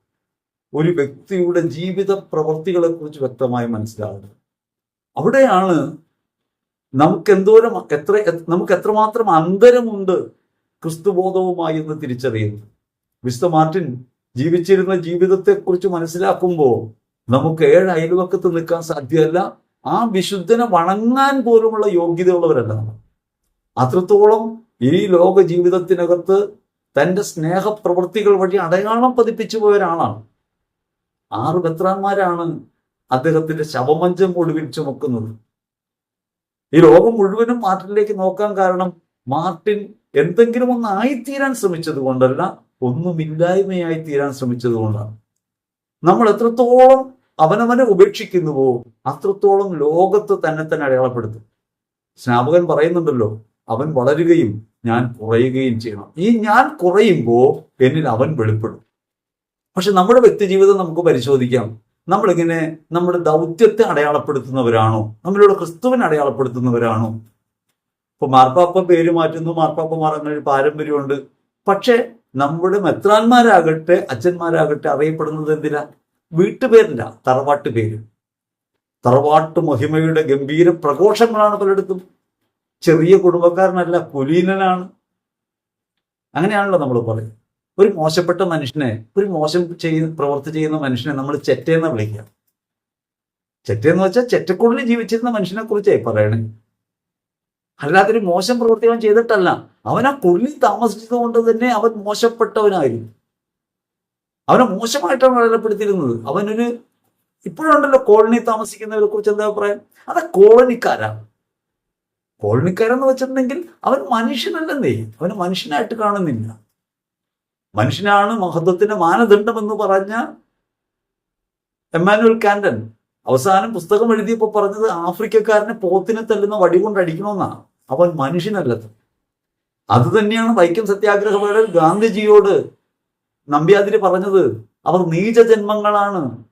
ഒരു വ്യക്തിയുടെ ജീവിത പ്രവർത്തികളെ കുറിച്ച് വ്യക്തമായി മനസ്സിലാവുന്നത്. അവിടെയാണ് നമുക്ക് എന്തോരം എത്ര നമുക്ക് എത്രമാത്രം അന്തരമുണ്ട് ക്രിസ്തുബോധവുമായി എന്ന് തിരിച്ചറിയുന്നത്. വിശുദ്ധ മാർട്ടിൻ ജീവിച്ചിരുന്ന ജീവിതത്തെക്കുറിച്ച് മനസ്സിലാക്കുമ്പോൾ നമുക്ക് ഏഴ് അയൽവക്കത്ത് നിൽക്കാൻ സാധ്യമല്ല. ആ വിശുദ്ധനെ വണങ്ങാൻ പോലുമുള്ള യോഗ്യതയുള്ളവരല്ല നമ്മൾ. അത്രത്തോളം ഈ ലോക ജീവിതത്തിനകത്ത് തന്റെ സ്നേഹപ്രവൃത്തികൾ വഴി അടയാളം പതിപ്പിച്ചു പോയ ഒരാളാണ്. ആറ് ബത്രാന്മാരാണ് അദ്ദേഹത്തിന്റെ ശവമഞ്ചം ഒടുവിൽ ചുമക്കുന്നത് ഈ ലോകം മുഴുവനും മാർട്ടിനിലേക്ക് നോക്കാൻ കാരണം മാർട്ടിൻ എന്തെങ്കിലും ഒന്ന് ആയിത്തീരാൻ ശ്രമിച്ചത് കൊണ്ടല്ല ഒന്നുമില്ലായ്മയായി തീരാൻ ശ്രമിച്ചത് കൊണ്ടാണ്. നമ്മൾ എത്രത്തോളം അവനവനെ ഉപേക്ഷിക്കുന്നുവോ? അത്രത്തോളം ലോകത്ത് തന്നെ തന്നെ അടയാളപ്പെടുത്തും. സ്നാപകൻ പറയുന്നുണ്ടല്ലോ അവൻ വളരുകയും ഞാൻ കുറയുകയും ചെയ്യണം. ഈ ഞാൻ കുറയുമ്പോൾ എന്നിൽ അവൻ വെളിപ്പെടും. പക്ഷെ നമ്മുടെ വ്യക്തിജീവിതം നമുക്ക് പരിശോധിക്കാം. നമ്മളിങ്ങനെ നമ്മുടെ ദൗത്യത്തെ അടയാളപ്പെടുത്തുന്നവരാണോ? നമ്മളിവിടെ ക്രിസ്തുവിനെ അടയാളപ്പെടുത്തുന്നവരാണോ? ഇപ്പൊ മാർപ്പാപ്പ പേര് മാറ്റുന്നു മാർപ്പാപ്പമാർ അങ്ങനെ ഒരു പാരമ്പര്യമുണ്ട്. പക്ഷെ നമ്മുടെ മെത്രാന്മാരാകട്ടെ അച്ഛന്മാരാകട്ടെ അറിയപ്പെടുന്നത് എന്തിനാ? വീട്ടുപേരില്ല തറവാട്ട് പേര് തറവാട്ട് മഹിമയുടെ ഗംഭീര പ്രഘോഷങ്ങളാണ് പലയിടത്തും ചെറിയ കുടുംബക്കാരനല്ല കുലീനനാണ്. അങ്ങനെയാണല്ലോ നമ്മൾ പറയുന്നത്. ഒരു മോശപ്പെട്ട മനുഷ്യനെ ഒരു മോശം ചെയ്ത് പ്രവൃത്തി ചെയ്യുന്ന മനുഷ്യനെ നമ്മൾ ചെറ്റയെന്ന് വിളിക്കുക. ചെറ്റയെന്ന് വെച്ചാൽ ചെറ്റക്കുള്ളിൽ ജീവിച്ചിരുന്ന മനുഷ്യനെ കുറിച്ചേ പറയണേ. അല്ലാത്തൊരു മോശം പ്രവർത്തികൾ ചെയ്തിട്ടല്ല. അവൻ ആ കുള്ളിൽ താമസിച്ചത് കൊണ്ട് തന്നെ അവൻ മോശപ്പെട്ടവനായിരുന്നു. അവനെ മോശമായിട്ടാണ് അടയാളപ്പെടുത്തിയിരുന്നത്. അവനൊരു ഇപ്പോഴുണ്ടല്ലോ കോളനി താമസിക്കുന്നവരെ കുറിച്ച് എന്താ അഭിപ്രായം? അത് കോളനിക്കാരാണ് കോളനിക്കാരെന്ന് വെച്ചിട്ടുണ്ടെങ്കിൽ അവൻ മനുഷ്യനല്ലെന്നേ. അവന് മനുഷ്യനായിട്ട് കാണുന്നില്ല. മനുഷ്യനാണ് മഹത്വത്തിന്റെ മാനദണ്ഡം എന്ന് പറഞ്ഞ എമ്മാനുവൽ കാൻഡൻ അവസാനം പുസ്തകം എഴുതിയപ്പോൾ പറഞ്ഞത് ആഫ്രിക്കക്കാരനെ പോത്തിനെ തല്ലുന്ന വടി കൊണ്ട് അടിക്കണമെന്നാണ് അവൻ മനുഷ്യനല്ലത്. അത് തന്നെയാണ് വൈക്കം സത്യാഗ്രഹ ഗാന്ധിജിയോട് നമ്പ്യാതിരി പറഞ്ഞത് അവർ നീചജന്മങ്ങളാണ്.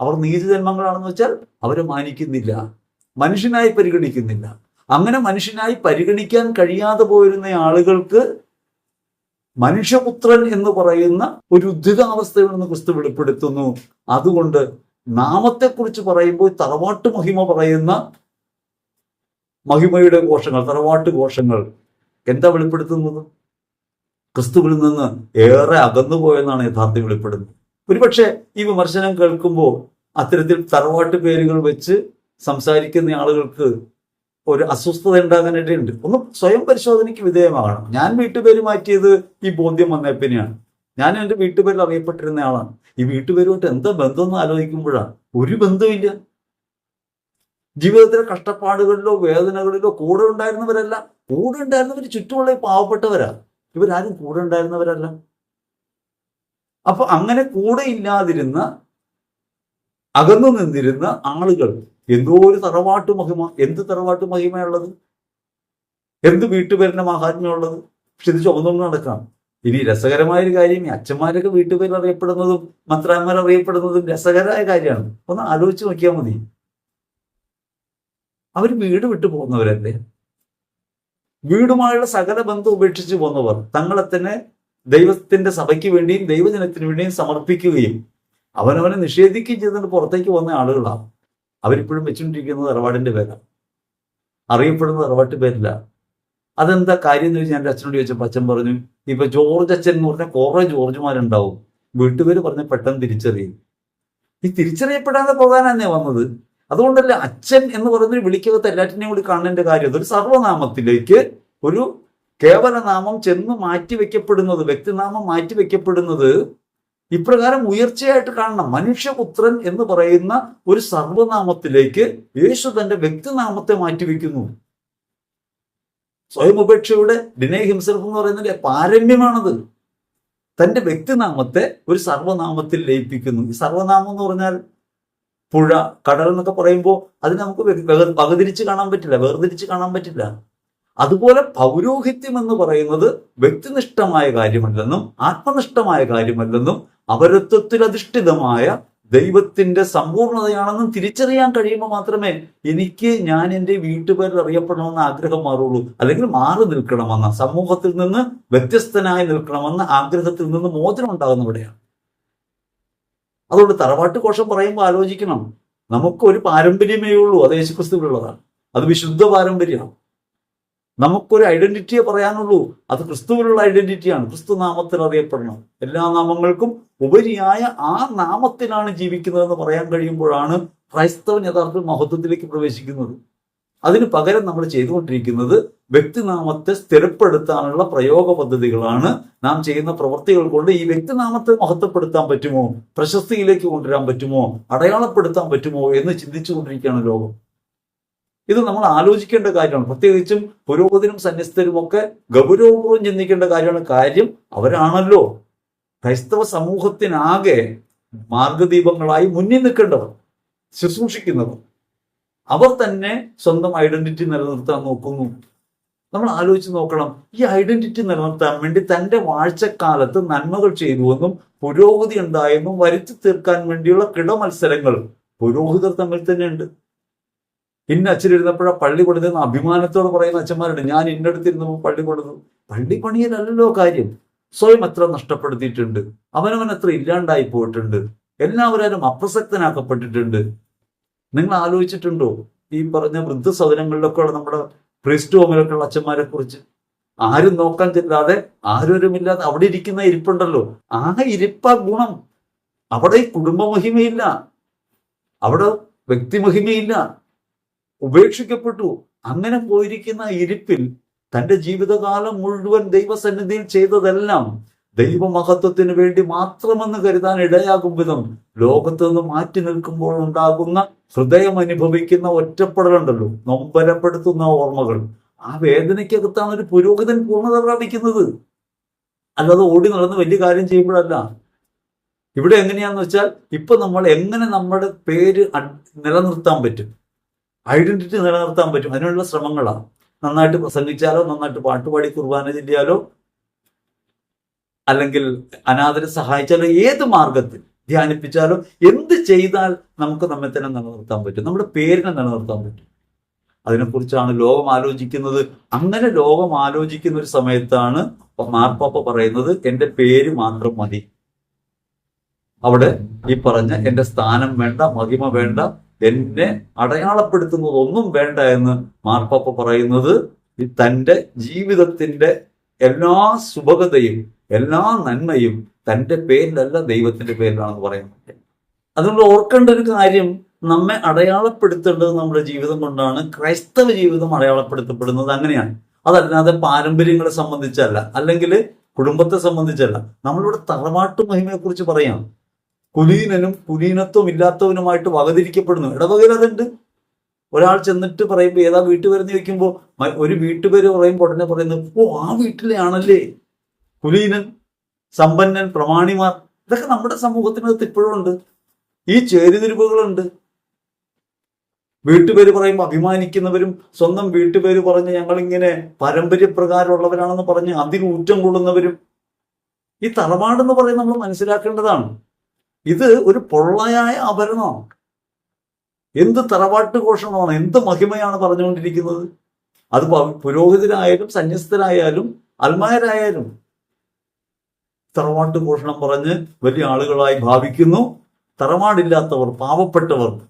അവർ നീചജന്മങ്ങളാണെന്ന് വെച്ചാൽ അവരെ മാനിക്കുന്നില്ല. മനുഷ്യനായി പരിഗണിക്കുന്നില്ല. അങ്ങനെ മനുഷ്യനായി പരിഗണിക്കാൻ കഴിയാതെ പോയിരുന്ന ആളുകൾക്ക് മനുഷ്യപുത്രൻ എന്ന് പറയുന്ന ഒരു ഉദ്ധിതാവസ്ഥയിൽ നിന്ന് ക്രിസ്തു വെളിപ്പെടുത്തുന്നു. അതുകൊണ്ട് നാമത്തെക്കുറിച്ച് പറയുമ്പോൾ തറവാട്ട് മഹിമ പറയുന്ന മഹിമയുടെ ഘോഷങ്ങൾ തറവാട്ട് ഘോഷങ്ങൾ എന്താ വെളിപ്പെടുത്തുന്നത്? ക്രിസ്തുവിൽ നിന്ന് ഏറെ അകന്നുപോയെന്നാണ് യഥാർത്ഥം വെളിപ്പെടുന്നത്. ഒരുപക്ഷെ ഈ വിമർശനം കേൾക്കുമ്പോൾ അത്തരത്തിൽ തറവാട്ട് പേരുകൾ വെച്ച് സംസാരിക്കുന്ന ആളുകൾക്ക് ഒരു അസ്വസ്ഥത ഉണ്ടാകാനിടയുണ്ട് ഒന്ന് സ്വയം പരിശോധനയ്ക്ക് വിധേയമാകണം. ഞാൻ വീട്ടുപേര് മാറ്റിയത് ഈ ബോധ്യം വന്നേ പിന്നെയാണ് ഞാൻ എന്റെ വീട്ടുപേരിൽ അറിയപ്പെട്ടിരുന്ന ആളാണ്. ഈ വീട്ടുപേരുമായിട്ട് എന്താ ബന്ധം എന്ന് ആലോചിക്കുമ്പോഴാണ് ഒരു ബന്ധമില്ല ജീവിതത്തിലെ കഷ്ടപ്പാടുകളിലോ വേദനകളിലോ കൂടെ ഉണ്ടായിരുന്നവരല്ല. കൂടെ ഉണ്ടായിരുന്നവർ ചുറ്റുമുള്ള പാവപ്പെട്ടവരാണ് പാവപ്പെട്ടവരാ. ഇവരാരും കൂടെ ഉണ്ടായിരുന്നവരല്ല. അപ്പൊ അങ്ങനെ കൂടെ ഇല്ലാതിരുന്ന അകന്നു നിന്നിരുന്ന ആളുകൾ എന്തോ ഒരു തറവാട്ട് മഹിമ എന്ത് തറവാട്ട് മഹിമയുള്ളത്? എന്ത് വീട്ടുപേരിന്റെ മഹാത്മ്യമുള്ളത്? പക്ഷെ ഇത് ചുമന്നുകൊണ്ട് നടക്കാം. ഇനി രസകരമായ ഒരു കാര്യം ഈ അച്ഛന്മാരൊക്കെ വീട്ടുപേരിൽ അറിയപ്പെടുന്നതും മന്ത്രാന്മാർ അറിയപ്പെടുന്നതും രസകരമായ കാര്യമാണ്. ഒന്ന് ആലോചിച്ച് നോക്കിയാൽ മതി. അവർ വീട് വിട്ടു പോകുന്നവരല്ലേ? വീടുമായുള്ള സകല ബന്ധം ഉപേക്ഷിച്ച് പോന്നവർ തങ്ങളെ തന്നെ ദൈവത്തിന്റെ സഭയ്ക്ക് വേണ്ടിയും ദൈവജനത്തിന് വേണ്ടിയും സമർപ്പിക്കുകയും അവനവനെ നിഷേധിക്കുകയും ചെയ്തുകൊണ്ട് പുറത്തേക്ക് വന്ന ആളുകളാണ്. അവരിപ്പോഴും വെച്ചുകൊണ്ടിരിക്കുന്നത് തറവാടിന്റെ പേരാണ് അറിയപ്പെടുന്ന തറവാട്ട് പേരില്ല. അതെന്താ കാര്യം എന്ന് വെച്ചാൽ എന്റെ അച്ഛനോട് ചോദിച്ചപ്പോൾ അച്ഛൻ പറഞ്ഞു ഇപ്പൊ ജോർജ് അച്ഛൻ എന്ന് പറഞ്ഞാൽ കുറെ ജോർജുമാരുണ്ടാവും. വീട്ടുപേര് പറഞ്ഞ് പെട്ടെന്ന് തിരിച്ചറിയും. ഈ തിരിച്ചറിയപ്പെടാതെ പോകാനാന്നേ വന്നത്. അതുകൊണ്ടല്ലേ അച്ഛൻ എന്ന് പറയുന്നൊരു വിളിക്കകത്ത് എല്ലാറ്റിനെയും കൂടി കാണേണ്ട കാര്യം അതൊരു സർവനാമത്തിലേക്ക് ഒരു കേവലനാമം ചെന്ന് മാറ്റി വയ്ക്കപ്പെടുന്നത് വ്യക്തിനാമം മാറ്റി വയ്ക്കപ്പെടുന്നത് ഇപ്രകാരം ഉയർച്ചയായിട്ട് കാണണം. മനുഷ്യപുത്രൻ എന്ന് പറയുന്ന ഒരു സർവനാമത്തിലേക്ക് യേശു തന്റെ വ്യക്തിനാമത്തെ മാറ്റിവെക്കുന്നു. സ്വയം ഉപേക്ഷയുടെ ദിനേ ഹിംസെൽഫ് എന്ന് പറയുന്നതിന്റെ പാരമ്യമാണത്. തന്റെ വ്യക്തിനാമത്തെ ഒരു സർവനാമത്തിൽ ലയിപ്പിക്കുന്നു. ഈ സർവനാമം എന്ന് പറഞ്ഞാൽ പുഴ കടൽ എന്നൊക്കെ പറയുമ്പോൾ അതിനെ നമുക്ക് വകതിരിച്ച് കാണാൻ പറ്റില്ല വേർതിരിച്ച് കാണാൻ പറ്റില്ല. അതുപോലെ പൗരോഹിത്യം എന്ന് പറയുന്നത് വ്യക്തിനിഷ്ഠമായ കാര്യമല്ലെന്നും ആത്മനിഷ്ഠമായ കാര്യമല്ലെന്നും അപരത്വത്തിൽ അധിഷ്ഠിതമായ ദൈവത്തിന്റെ സമ്പൂർണതയാണെന്നും തിരിച്ചറിയാൻ കഴിയുമ്പോൾ മാത്രമേ എനിക്ക് ഞാൻ എന്റെ വീട്ടുപേരിൽ അറിയപ്പെടണമെന്ന ആഗ്രഹം മാറുള്ളൂ. അല്ലെങ്കിൽ മാറി നിൽക്കണമെന്ന സമൂഹത്തിൽ നിന്ന് വ്യത്യസ്തനായി നിൽക്കണമെന്ന ആഗ്രഹത്തിൽ നിന്ന് മോചനം ഉണ്ടാകുന്ന ഇവിടെയാണ് അതുകൊണ്ട് തറവാട്ട് കോഷം പറയുമ്പോൾ ആലോചിക്കണം. നമുക്കൊരു പാരമ്പര്യമേ ഉള്ളൂ. അത് യേശുക്രിസ്തുവിലുള്ളതാണ് അത് വിശുദ്ധ പാരമ്പര്യമാണ്. നമുക്കൊരു ഐഡന്റിറ്റിയെ പറയാനുള്ളൂ. അത് ക്രിസ്തുവിലുള്ള ഐഡന്റിറ്റിയാണ്. ക്രിസ്തു നാമത്തിൽ അറിയപ്പെടണം. എല്ലാ നാമങ്ങൾക്കും ഉപരിയായ ആ നാമത്തിലാണ് ജീവിക്കുന്നതെന്ന് പറയാൻ കഴിയുമ്പോഴാണ് ക്രൈസ്തവൻ യഥാർത്ഥ മഹത്വത്തിലേക്ക് പ്രവേശിക്കുന്നത്. അതിന് പകരം നമ്മൾ ചെയ്തുകൊണ്ടിരിക്കുന്നത് വ്യക്തിനാമത്തെ സ്ഥിരപ്പെടുത്താനുള്ള പ്രയോഗ പദ്ധതികളാണ്. നാം ചെയ്യുന്ന പ്രവൃത്തികൾ കൊണ്ട് ഈ വ്യക്തിനാമത്തെ മഹത്വപ്പെടുത്താൻ പറ്റുമോ? പ്രശസ്തിയിലേക്ക് കൊണ്ടുവരാൻ പറ്റുമോ? അടയാളപ്പെടുത്താൻ പറ്റുമോ എന്ന് ചിന്തിച്ചുകൊണ്ടിരിക്കുകയാണ് ലോകം. ഇത് നമ്മൾ ആലോചിക്കേണ്ട കാര്യമാണ്. പ്രത്യേകിച്ചും പുരോഗതിനും സന്യസ്തരും ഒക്കെ ഗൗരവപൂർവം ചിന്തിക്കേണ്ട കാര്യമാണ്. കാര്യം അവരാണല്ലോ. ക്രൈസ്തവ സമൂഹത്തിനാകെ മാർഗദീപങ്ങളായി മുന്നിൽ നിൽക്കേണ്ടവർ ശുശ്രൂഷിക്കുന്നവർ. അവർ തന്നെ സ്വന്തം ഐഡന്റിറ്റി നിലനിർത്താൻ നോക്കുന്നു. നമ്മൾ ആലോചിച്ച് നോക്കണം ഈ ഐഡന്റിറ്റി നിലനിർത്താൻ വേണ്ടി തന്റെ വാഴ്ചക്കാലത്ത് നന്മകൾ ചെയ്തുവെന്നും പുരോഗതി ഉണ്ടായെന്നും വരുത്തി തീർക്കാൻ വേണ്ടിയുള്ള കിടമത്സരങ്ങൾ പുരോഹിതർ തമ്മിൽ തന്നെയുണ്ട്. ഇന്ന അച്ഛനിരുന്നപ്പോഴാ പള്ളി കൊടുത്തെന്ന് അഭിമാനത്തോടെ പറയുന്ന അച്ഛന്മാരുണ്ട്. ഞാൻ ഇന്നടുത്തിരുന്നപ്പോൾ പള്ളി കൊടുത്തു. പള്ളി പണിയിലല്ലല്ലോ കാര്യം. സ്വയം എത്ര നഷ്ടപ്പെടുത്തിയിട്ടുണ്ട്. അവനവൻ എത്ര ഇല്ലാണ്ടായി പോയിട്ടുണ്ട്. എല്ലാവരും അപ്രസക്തനാക്കപ്പെട്ടിട്ടുണ്ട്. നിങ്ങൾ ആലോചിച്ചിട്ടുണ്ടോ? ഈ പറഞ്ഞ വൃദ്ധസദനങ്ങളിലൊക്കെയുള്ള നമ്മുടെ ക്രിസ്റ്റ് ഹോമിലൊക്കെ ഉള്ള അച്ഛന്മാരെ കുറിച്ച് ആരും നോക്കാൻ ചെല്ലാതെ ആരോരുമില്ലാതെ അവിടെ ഇരിക്കുന്ന ഇരിപ്പുണ്ടല്ലോ. ആ ഇരിപ്പ ഗുണം. അവിടെ കുടുംബമഹിമയില്ല. അവിടെ വ്യക്തിമഹിമയില്ല. ഉപേക്ഷിക്കപ്പെട്ടു. അങ്ങനെ പോയിരിക്കുന്ന ഇരിപ്പിൽ തന്റെ ജീവിതകാലം മുഴുവൻ ദൈവസന്നിധിയിൽ ചെയ്തതെല്ലാം ദൈവമഹത്വത്തിന് വേണ്ടി മാത്രമെന്ന് കരുതാൻ ഇടയാകും വിധം ലോകത്ത് നിന്ന് മാറ്റി നിൽക്കുമ്പോൾ ഉണ്ടാകുന്ന ഹൃദയം അനുഭവിക്കുന്ന ഒറ്റപ്പെടലുണ്ടല്ലോ. നൊമ്പരപ്പെടുത്തുന്ന ഓർമ്മകൾ. ആ വേദനയ്ക്കകത്താണ് ഒരു പുരോഹിതൻ പൂർണത പ്രാപിക്കുന്നത്. അല്ലാതെ ഓടി നടന്ന് വലിയ കാര്യം ചെയ്യുമ്പോഴല്ല. ഇവിടെ എങ്ങനെയാന്ന് വെച്ചാൽ ഇപ്പൊ നമ്മൾ എങ്ങനെ നമ്മുടെ പേര് നിലനിർത്താൻ പറ്റും. ഐഡന്റിറ്റി നിലനിർത്താൻ പറ്റും. അതിനുള്ള ശ്രമങ്ങളാണ് നന്നായിട്ട് പ്രസംഗിച്ചാലോ നന്നായിട്ട് പാട്ടുപാടി കുർബാന ചൊല്ലിയാലോ അല്ലെങ്കിൽ അനാഥരെ സഹായിച്ചാലോ ഏത് മാർഗത്തിൽ. ധ്യാനിപ്പിച്ചാലോ എന്ത് ചെയ്താൽ നമുക്ക് നമ്മെ തന്നെ നിലനിർത്താൻ പറ്റും. നമ്മുടെ പേരിനെ നിലനിർത്താൻ പറ്റും. അതിനെക്കുറിച്ചാണ് ലോകം ആലോചിക്കുന്നത്. അങ്ങനെ ലോകം ആലോചിക്കുന്ന ഒരു സമയത്താണ് മാർപ്പാപ്പ പറയുന്നത് എന്റെ പേര് മാത്രം മതി. അവിടെ ഈ പറഞ്ഞ എന്റെ സ്ഥാനം വേണ്ട മഹിമ വേണ്ട എന്നെ അടയാളപ്പെടുത്തുന്നത് ഒന്നും വേണ്ട എന്ന് മാർപ്പാപ്പ പറയുന്നത് തന്റെ ജീവിതത്തിന്റെ എല്ലാ സുഭഗതയും എല്ലാ നന്മയും തന്റെ പേരിലല്ല ദൈവത്തിന്റെ പേരിലാണെന്ന് പറയുന്നത് അതുകൊണ്ട് ഓർക്കേണ്ട ഒരു കാര്യം നമ്മെ അടയാളപ്പെടുത്തേണ്ടത് നമ്മുടെ ജീവിതം കൊണ്ടാണ്. ക്രൈസ്തവ ജീവിതം അടയാളപ്പെടുത്തപ്പെടുന്നത് അങ്ങനെയാണ്. അതല്ലാതെ പാരമ്പര്യങ്ങളെ സംബന്ധിച്ചല്ല അല്ലെങ്കിൽ കുടുംബത്തെ സംബന്ധിച്ചല്ല. നമ്മളിവിടെ തറവാട്ടു മഹിമയെ കുറിച്ച് പറയാം. കുലീനനും കുലീനത്വം ഇല്ലാത്തവനുമായിട്ട് വകതിരിക്കപ്പെടുന്നു. ഇടവകയിൽ അതുണ്ട് ഒരാൾ ചെന്നിട്ട് പറയുമ്പോൾ ഏതാ വീട്ടുപേരെന്ന് ചോദിക്കുമ്പോൾ ഒരു വീട്ടുപേര് പറയുമ്പോൾ ഉടനെ പറയുന്നത് ഓ ആ വീട്ടിലെ ആണല്ലേ കുലീനൻ സമ്പന്നൻ പ്രമാണിമാർ ഇതൊക്കെ നമ്മുടെ സമൂഹത്തിനകത്ത് ഇപ്പോഴും ഉണ്ട്. ഈ ചേരുതിരിവുകളുണ്ട്. വീട്ടുപേര് പറയുമ്പോൾ അഭിമാനിക്കുന്നവരും സ്വന്തം വീട്ടുപേര് പറഞ്ഞ് ഞങ്ങളിങ്ങനെ പാരമ്പര്യപ്രകാരമുള്ളവരാണെന്ന് പറഞ്ഞ് അതിന് ഊറ്റം കൊള്ളുന്നവരും ഈ തറവാടെന്ന് പറയുന്നത് നമ്മൾ മനസ്സിലാക്കേണ്ടതാണ്. ഇത് ഒരു പൊള്ളയായ ആഭരണമാണ്. എന്ത് തറവാട്ട് ഘോഷണമാണ് എന്ത് മഹിമയാണ് പറഞ്ഞുകൊണ്ടിരിക്കുന്നത്? അത് പുരോഹിതരായാലും സന്യസ്തരായാലും അൽമാരായാലും തറവാട്ട് പോഷണം പറഞ്ഞ് വലിയ ആളുകളായി ഭാവിക്കുന്നു. തറവാടില്ലാത്തവർ പാവപ്പെട്ടവർ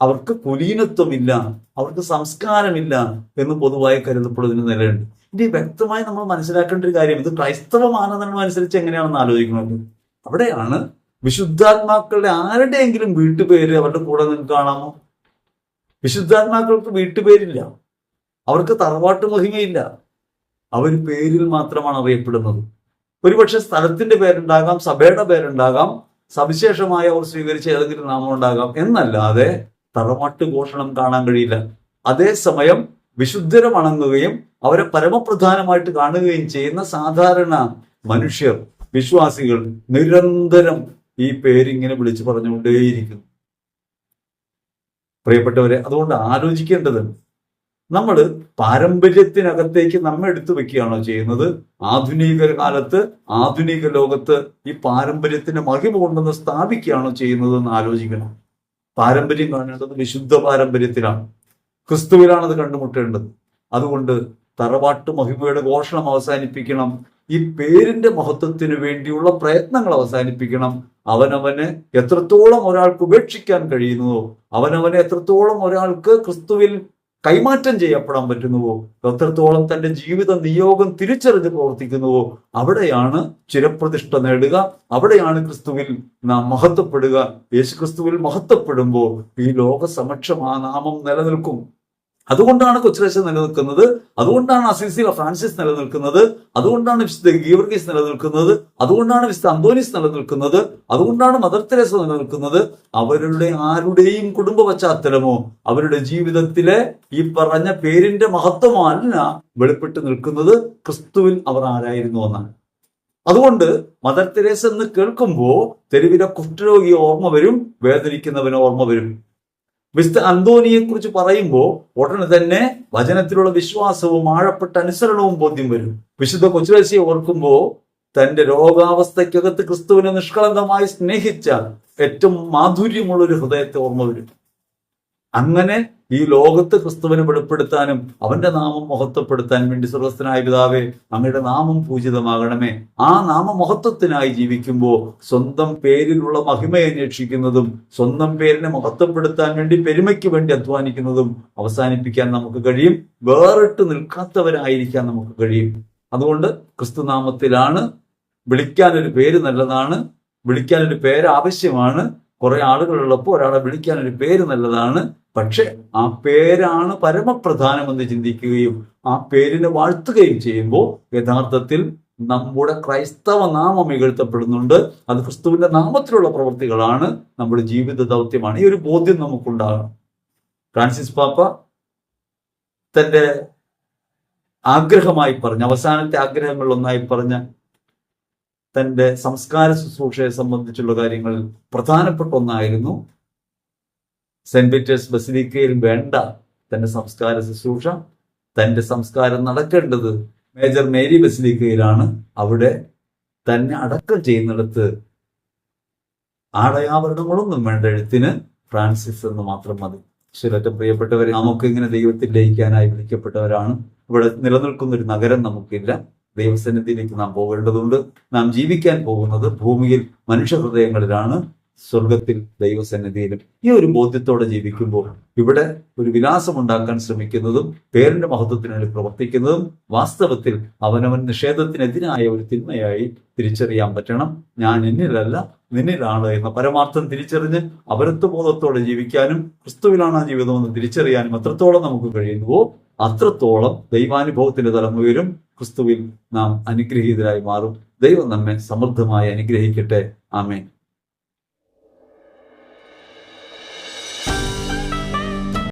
അവർക്ക് കുലീനത്വമില്ല അവർക്ക് സംസ്കാരമില്ല എന്ന് പൊതുവായി കരുതപ്പെടുന്നതിന് നിലയുണ്ട്. ഇനി വ്യക്തമായി നമ്മൾ മനസ്സിലാക്കേണ്ട ഒരു കാര്യം ഇത് ക്രൈസ്തവ മാനദണ്ഡം അനുസരിച്ച് എങ്ങനെയാണെന്ന് ആലോചിക്കുന്നത്? അവിടെയാണ് വിശുദ്ധാത്മാക്കളുടെ ആരുടെയെങ്കിലും വീട്ടുപേര് അവരുടെ കൂടെ നിങ്ങൾക്ക് കാണാമോ? വിശുദ്ധാത്മാക്കൾക്ക് വീട്ടുപേരില്ല. അവർക്ക് തറവാട്ട് മഹിമയില്ല. അവർ പേരിൽ മാത്രമാണ് അറിയപ്പെടുന്നത്. ഒരുപക്ഷെ സ്ഥലത്തിന്റെ പേരുണ്ടാകാം സഭയുടെ പേരുണ്ടാകാം സവിശേഷമായ അവർ സ്വീകരിച്ച ഏതെങ്കിലും നാമം ഉണ്ടാകാം എന്നല്ലാതെ തറമട്ട് ഘോഷണം കാണാൻ കഴിയില്ല. അതേസമയം വിശുദ്ധരെ വണങ്ങുകയും അവരെ പരമപ്രധാനമായിട്ട് കാണുകയും ചെയ്യുന്ന സാധാരണ മനുഷ്യർ വിശ്വാസികൾ നിരന്തരം ഈ പേരിങ്ങനെ വിളിച്ചു പറഞ്ഞുകൊണ്ടേയിരിക്കുന്നു. പ്രിയപ്പെട്ടവരെ അതുകൊണ്ട് ആലോചിക്കേണ്ടതുണ്ട്. നമ്മൾ പാരമ്പര്യത്തിനകത്തേക്ക് നമ്മെ എടുത്തു വെക്കുകയാണോ ചെയ്യുന്നത്? ആധുനിക കാലത്ത് ആധുനിക ലോകത്ത് ഈ പാരമ്പര്യത്തിന്റെ മഹിമ കൊണ്ടുവന്ന് സ്ഥാപിക്കുകയാണോ ചെയ്യുന്നത് എന്ന് ആലോചിക്കണം. പാരമ്പര്യം കാണേണ്ടത് വിശുദ്ധ പാരമ്പര്യത്തിലാണ്. ക്രിസ്തുവിലാണ് അത് കണ്ടുമുട്ടേണ്ടത്. അതുകൊണ്ട് തറവാട്ട് മഹിമയുടെ ഘോഷണം അവസാനിപ്പിക്കണം. ഈ പേരിന്റെ മഹത്വത്തിന് വേണ്ടിയുള്ള പ്രയത്നങ്ങൾ അവസാനിപ്പിക്കണം. അവനവനെ എത്രത്തോളം ഒരാൾക്ക് ഉപേക്ഷിക്കാൻ കഴിയുന്നതോ അവനവനെ എത്രത്തോളം ഒരാൾക്ക് ക്രിസ്തുവിൽ കൈമാറ്റം ചെയ്യപ്പെടാൻ പറ്റുന്നുവോ? എത്രത്തോളം തന്റെ ജീവിത നിയോഗം തിരിച്ചറിഞ്ഞ് പ്രവർത്തിക്കുന്നുവോ? അവിടെയാണ് ചിരപ്രതിഷ്ഠ നേടുക. അവിടെയാണ് ക്രിസ്തുവിൽ നാം മഹത്വപ്പെടുക. യേശു ക്രിസ്തുവിൽ മഹത്വപ്പെടുമ്പോൾ ഈ ലോക സമക്ഷം ആ നാമം നിലനിൽക്കും. അതുകൊണ്ടാണ് കൊച്ചുരാശ നിലനിൽക്കുന്നത് അതുകൊണ്ടാണ് അസീസില ഫ്രാൻസിസ് നിലനിൽക്കുന്നത് അതുകൊണ്ടാണ് വിശുദ്ധ ഗീവർഗീസ് നിലനിൽക്കുന്നത് അതുകൊണ്ടാണ് വിശുദ്ധ അന്തോനിസ് നിലനിൽക്കുന്നത് അതുകൊണ്ടാണ് മദർ തെരേസ നിലനിൽക്കുന്നത്. അവരുടെ ആരുടെയും കുടുംബ പശ്ചാത്തലമോ അവരുടെ ജീവിതത്തിലെ ഈ പറഞ്ഞ പേരിന്റെ മഹത്വമോ അല്ല വെളിപ്പെട്ട് നിൽക്കുന്നത്. ക്രിസ്തുവിൽ അവർ ആരായിരുന്നു എന്നാണ്. അതുകൊണ്ട് മദർ തെരേസ എന്ന് കേൾക്കുമ്പോൾ തെരുവിലെ കുഷ്ഠരോഗി ഓർമ്മ വരും വേദനിക്കുന്നവന് ഓർമ്മ വരും. വിശുദ്ധ അന്തോനിയെ കുറിച്ച് പറയുമ്പോൾ ഉടനെ തന്നെ വചനത്തിലുള്ള വിശ്വാസവും ആഴപ്പെട്ട അനുസരണവും ബോധ്യം വരും. വിശുദ്ധ കൊച്ചുരശിയെ ഓർക്കുമ്പോൾ തന്റെ രോഗാവസ്ഥയ്ക്കകത്ത് ക്രിസ്തുവിനെ നിഷ്കളങ്കമായി സ്നേഹിച്ച ഏറ്റവും മാധുര്യമുള്ള ഒരു ഹൃദയത്തെ ഓർമ്മ വരും. അങ്ങനെ ഈ ലോകത്ത് ക്രിസ്തുവിനെ വെളിപ്പെടുത്താനും അവന്റെ നാമം മഹത്വപ്പെടുത്താൻ വേണ്ടി സ്വർഗസ്ഥനായ പിതാവേ അങ്ങയുടെ നാമം പൂജിതമാകണമേ. ആ നാമമഹത്വത്തിനായി ജീവിക്കുമ്പോൾ സ്വന്തം പേരിലുള്ള മഹിമയെ അന്വേഷിക്കുന്നതും സ്വന്തം പേരിനെ മഹത്വപ്പെടുത്താൻ വേണ്ടി പെരുമയ്ക്ക് വേണ്ടി അധ്വാനിക്കുന്നതും അവസാനിപ്പിക്കാൻ നമുക്ക് കഴിയും. വേറിട്ട് നിൽക്കാത്തവരായിരിക്കാൻ നമുക്ക് കഴിയും. അതുകൊണ്ട് ക്രിസ്തുനാമത്തിലാണ് വിളിക്കാനൊരു പേര് നല്ലതാണ്. വിളിക്കാനൊരു പേര് ആവശ്യമാണ്. കുറെ ആളുകളുള്ളപ്പോൾ ഒരാളെ വിളിക്കാൻ ഒരു പേര് നല്ലതാണ്. പക്ഷെ ആ പേരാണ് പരമപ്രധാനമെന്ന് ചിന്തിക്കുകയും ആ പേരിനെ വാഴ്ത്തുകയും ചെയ്യുമ്പോൾ യഥാർത്ഥത്തിൽ നമ്മുടെ ക്രൈസ്തവ നാമം ഇകഴ്ത്തപ്പെടുന്നുണ്ട്. അത് ക്രിസ്തുവിന്റെ നാമത്തിലുള്ള പ്രവൃത്തികളാണ്. നമ്മുടെ ജീവിത ദൗത്യമാണ്. ഈ ഒരു ബോധ്യം നമുക്കുണ്ടാകണം. ഫ്രാൻസിസ് പാപ്പ തന്റെ ആഗ്രഹമായി പറഞ്ഞ അവസാനത്തെ ആഗ്രഹങ്ങളിൽ ഒന്നായി പറഞ്ഞ തന്റെ സംസ്കാര ശുശ്രൂഷയെ സംബന്ധിച്ചുള്ള കാര്യങ്ങൾ പ്രധാനപ്പെട്ട ഒന്നായിരുന്നു. സെന്റ് പീറ്റേഴ്സ് ബസിലിക്കയിൽ വേണ്ട തന്റെ സംസ്കാര ശുശ്രൂഷ തന്റെ സംസ്കാരം നടക്കേണ്ടത് മേജർ മേരി ബസിലിക്കയിലാണ്. അവിടെ തന്നെ അടക്കം ചെയ്യുന്നിടത്ത് ആടയാഭരണങ്ങളൊന്നും വേണ്ട എഴുത്തിന് ഫ്രാൻസിസ് എന്ന് മാത്രം മതി. ശരിയറ്റ പ്രിയപ്പെട്ടവരെ നമുക്ക് ഇങ്ങനെ ദൈവത്തിൽ ലയിക്കാനായി വിളിക്കപ്പെട്ടവരാണ്. ഇവിടെ നിലനിൽക്കുന്ന ഒരു നഗരം നമുക്കില്ല. ദൈവസന്നിധിയിലേക്ക് നാം പോകേണ്ടതുണ്ട്. നാം ജീവിക്കാൻ പോകുന്നത് ഭൂമിയിൽ മനുഷ്യ ഹൃദയങ്ങളിലാണ് സ്വർഗത്തിൽ ദൈവസന്നിധിയിലും. ഈ ഒരു ബോധ്യത്തോടെ ജീവിക്കുമ്പോൾ ഇവിടെ ഒരു വിലാസം ഉണ്ടാക്കാൻ ശ്രമിക്കുന്നതും പേരിന്റെ മഹത്വത്തിന് വേണ്ടി പ്രവർത്തിക്കുന്നതും വാസ്തവത്തിൽ അവനവൻ നിഷേധത്തിനെതിരായ ഒരു തിന്മയായി തിരിച്ചറിയാൻ പറ്റണം. ഞാൻ എന്നിലല്ല നിന്നിലാണ് എന്ന പരമാർത്ഥം തിരിച്ചറിഞ്ഞ് അപരത്വബോധത്തോടെ ജീവിക്കാനും ക്രിസ്തുവിലാണ് ആ ജീവിതമെന്ന് തിരിച്ചറിയാനും എത്രത്തോളം നമുക്ക് കഴിയുന്നുവോ? അത്രത്തോളം ദൈവാനുഭവത്തിന്റെ തലം ഉയരും ക്രിസ്തുവിൽ നാം അനുഗ്രഹീതരായി മാറും. ദൈവം നമ്മെ സമൃദ്ധമായി അനുഗ്രഹിക്കട്ടെ. ആമേൻ.